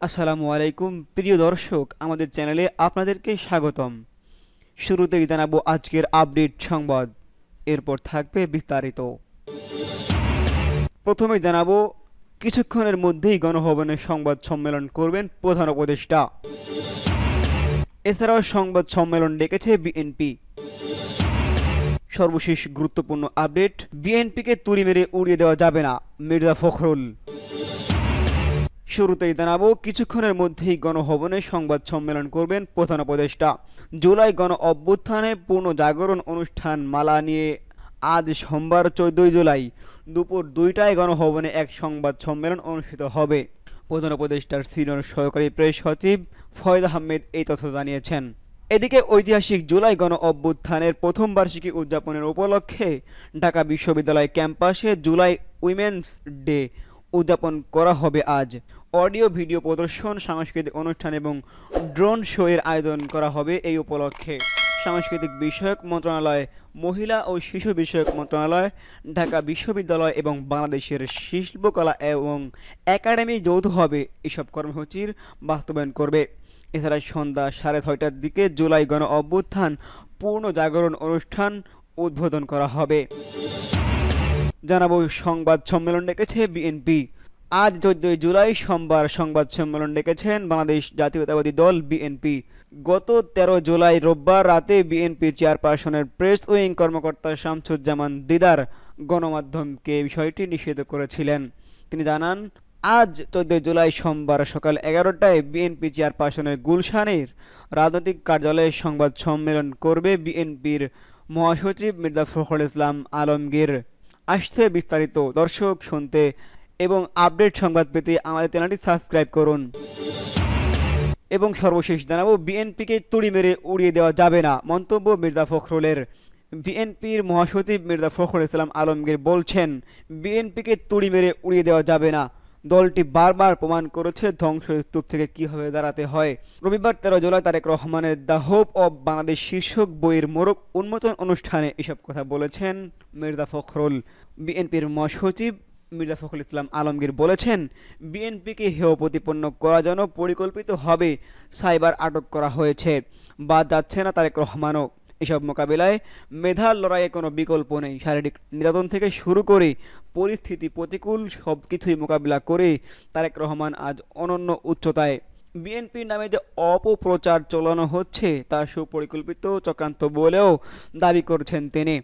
আসসালামু আলাইকুম, প্রিয় দর্শক, আমাদের চ্যানেলে আপনাদেরকে স্বাগতম। শুরুতেই জানাব আজকের আপডেট সংবাদ। এরপর থাকবে বিস্তারিত। প্রথমেই জানাব, কিছুক্ষণের মধ্যেই গণভবনে সংবাদ সম্মেলন করবেন প্রধান উপদেষ্টা। এছাড়াও সংবাদ সম্মেলন ডেকেছে বিএনপি। সর্বশেষ গুরুত্বপূর্ণ আপডেট, বিএনপিকে তুড়ি মেরে উড়িয়ে দেওয়া যাবে না, মির্জা ফখরুল। শুরুতেই জানাব, কিছুক্ষণের মধ্যেই গণভবনে সংবাদ সম্মেলন করবেন প্রধান উপদেষ্টা। জুলাই গণ অভ্যুত্থানে পূর্ণ জাগরণ অনুষ্ঠান মালা নিয়ে আজ সোমবার চোদ্দই জুলাই দুপুর দুইটায় গণভবনে এক সংবাদ সম্মেলন অনুষ্ঠিত হবে। প্রধান উপদেষ্টার সিনিয়র সহকারী প্রেস সচিব ফয়েদ আহমেদ এই তথ্য জানিয়েছেন। এদিকে ঐতিহাসিক জুলাই গণ অভ্যুত্থানের প্রথম বার্ষিকী উদযাপনের উপলক্ষে ঢাকা বিশ্ববিদ্যালয় ক্যাম্পাসে জুলাই উইমেন্স ডে উদযাপন করা হবে আজ। অডিও, ভিডিও প্রদর্শন, সাংস্কৃতিক অনুষ্ঠান এবং ড্রোন শো এর আয়োজন করা হবে এই উপলক্ষে। সাংস্কৃতিক বিষয়ক মন্ত্রণালয়, মহিলা ও শিশু বিষয়ক মন্ত্রণালয়, ঢাকা বিশ্ববিদ্যালয় এবং বাংলাদেশের শিল্পকলা এবং একাডেমি যৌথভাবে এসব কর্মসূচির বাস্তবায়ন করবে। এছাড়া সন্ধ্যা সাড়ে ছয়টার দিকে জুলাই গণ অভ্যুত্থান পূর্ণ জাগরণ অনুষ্ঠান উদ্বোধন করা হবে। জানাব সংবাদ সম্মেলন ডেকেছে বিএনপি। আজ চোদ্দই জুলাই সোমবার সংবাদ সম্মেলন ডেকেছেন বাংলাদেশ জাতীয়তাবাদী দল বিএনপি গত তেরো জুলাই রোববার রাতে বিএনপি চেয়ারপারসনের প্রেস উইং কর্মকর্তা শামসুজ্জামান দিদার গণমাধ্যমকে বিষয়টি নিষেধ করেছিলেন। তিনি জানান, আজ চোদ্দই জুলাই সোমবার সকাল এগারোটায় বিএনপি চেয়ারপারসনের গুলশানের রাজনৈতিক কার্যালয়ে সংবাদ সম্মেলন করবে বিএনপির মহাসচিব মির্জা ফখরুল ইসলাম আলমগীর। আসছে বিস্তারিত, দর্শক শুনতে এবং আপডেট সংবাদ পেতে আমাদের চ্যানেলটি সাবস্ক্রাইব করুন। এবং সর্বশেষ জানাব, বিএনপিকে তুড়ি মেরে উড়িয়ে দেওয়া যাবে না, মন্তব্য মির্জা ফখরুলের। বিএনপির মহাসচিব মির্জা ফখরুল ইসলাম আলমগীর বলছেন, বিএনপিকে তুড়ি মেরে উড়িয়ে দেওয়া যাবে না। দলটি বারবার প্রমাণ করেছে ধ্বংসস্তূপ থেকে কীভাবে দাঁড়াতে হয়। রবিবার তেরো জুলাই তারেক রহমানের দ্য হোপ অব বাংলাদেশ শীর্ষক বইয়ের মোড়ক উন্মোচন অনুষ্ঠানে এসব কথা বলেছেন মির্জা ফখরুল। বিএনপির মহাসচিব মির্জা ফখরুল ইসলাম আলমগীর বলেছেন, বিএনপিকে হেয় প্রতিপন্ন করার জন্য পরিকল্পিতভাবে সাইবার আটক করা হয়েছে। বাদ যাচ্ছে না তারেক রহমানও। এসব মোকাবিলায় মেধার লড়াইয়ে কোনো বিকল্প নেই। শারীরিক নির্যাতন থেকে শুরু করে পরিস্থিতি প্রতিকূল সব কিছুই মোকাবিলা করে তারেক রহমান আজ অনন্য উচ্চতায়। বিএনপির নামে যে অপপ্রচার চালানো হচ্ছে তা সুপরিকল্পিত চক্রান্ত বলেও দাবি করছেন তিনি।